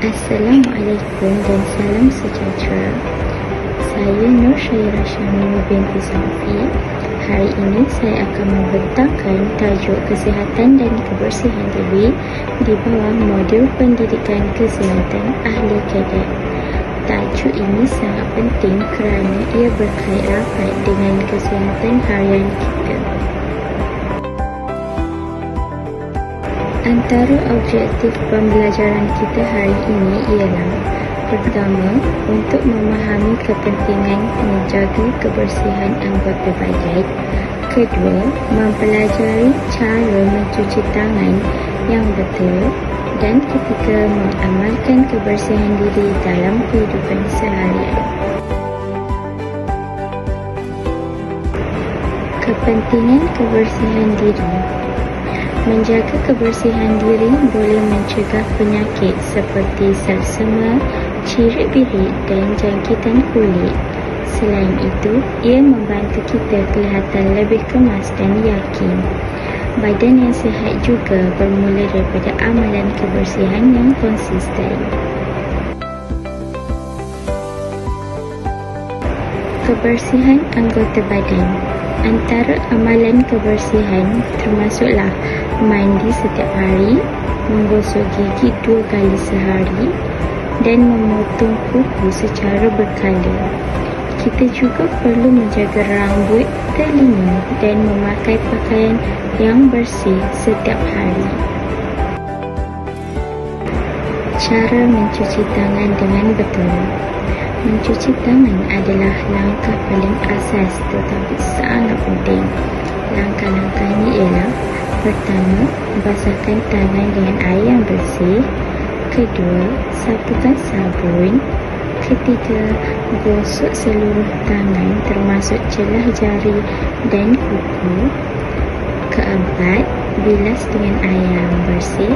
Assalamualaikum dan salam sejahtera. Saya Nur Syairah Syamil binti Safi. Hari ini saya akan membentangkan tajuk kesihatan dan kebersihan diri di bawah modul pendidikan kesihatan ahli kadet. Tajuk ini sangat penting kerana ia berkait rapat dengan kesihatan harian kita. Antara objektif pembelajaran kita hari ini ialah Pertama, untuk memahami kepentingan menjaga kebersihan anggota badan. Kedua, mempelajari cara mencuci tangan yang betul. Dan ketiga, mengamalkan kebersihan diri dalam kehidupan seharian. Kepentingan kebersihan diri Menjaga kebersihan diri boleh mencegah penyakit seperti sersema, cirit birit dan jangkitan kulit. Selain itu, ia membantu kita kelihatan lebih kemas dan yakin. Badan yang sihat juga bermula daripada amalan kebersihan yang konsisten. Kebersihan anggota badan Antara amalan kebersihan termasuklah mandi setiap hari, menggosok gigi dua kali sehari dan memotong kuku secara berkala. Kita juga perlu menjaga rambut, telinga dan memakai pakaian yang bersih setiap hari. Cara mencuci tangan dengan betul. Mencuci tangan adalah langkah paling asas tetapi sangat penting. Langkah-langkahnya ialah Pertama, basahkan tangan dengan air yang bersih. Kedua, sapukan sabun. Ketiga, gosok seluruh tangan termasuk celah jari dan kuku. Keempat, bilas dengan air yang bersih.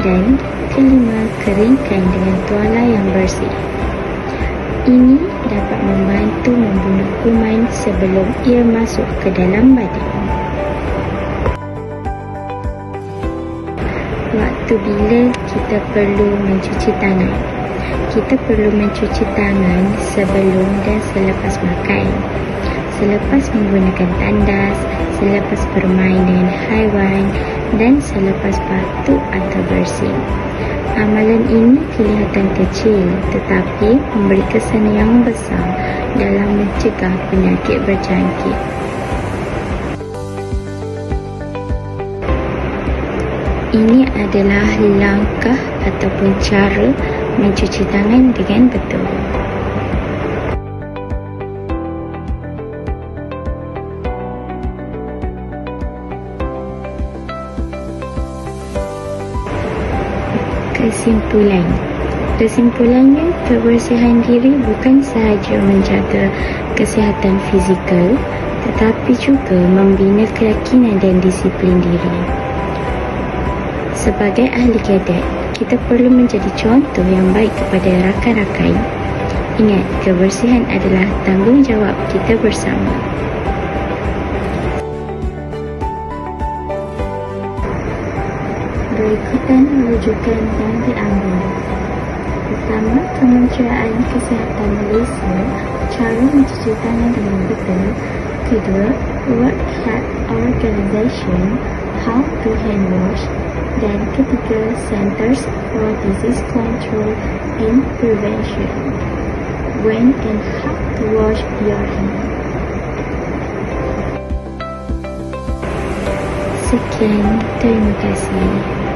Dan kelima, keringkan dengan tuala yang bersih. Ini dapat membantu membunuh kuman sebelum ia masuk ke dalam badan. Waktu bila kita perlu mencuci tangan? Kita perlu mencuci tangan sebelum dan selepas makan. Selepas menggunakan tandas, selepas bermain dengan haiwan dan selepas batuk atau bersih. Amalan ini kelihatan kecil tetapi memberi kesan yang besar dalam mencegah penyakit berjangkit. Ini adalah langkah ataupun cara mencuci tangan dengan betul. Kesimpulan Kesimpulannya, kebersihan diri bukan sahaja menjaga kesihatan fizikal tetapi juga membina keyakinan dan disiplin diri. Sebagai ahli kadet, kita perlu menjadi contoh yang baik kepada rakan-rakan. Ingat, kebersihan adalah tanggungjawab kita bersama. Berikutan rujukan yang diambil. Pertama, Kementerian Kesihatan Malaysia cara mencuci dengan betul. Kedua, World Health Organization How to Hand Wash. Dan ketiga, Centers for Disease Control and Prevention. When and how to wash your hands. Sekian, terima kasih.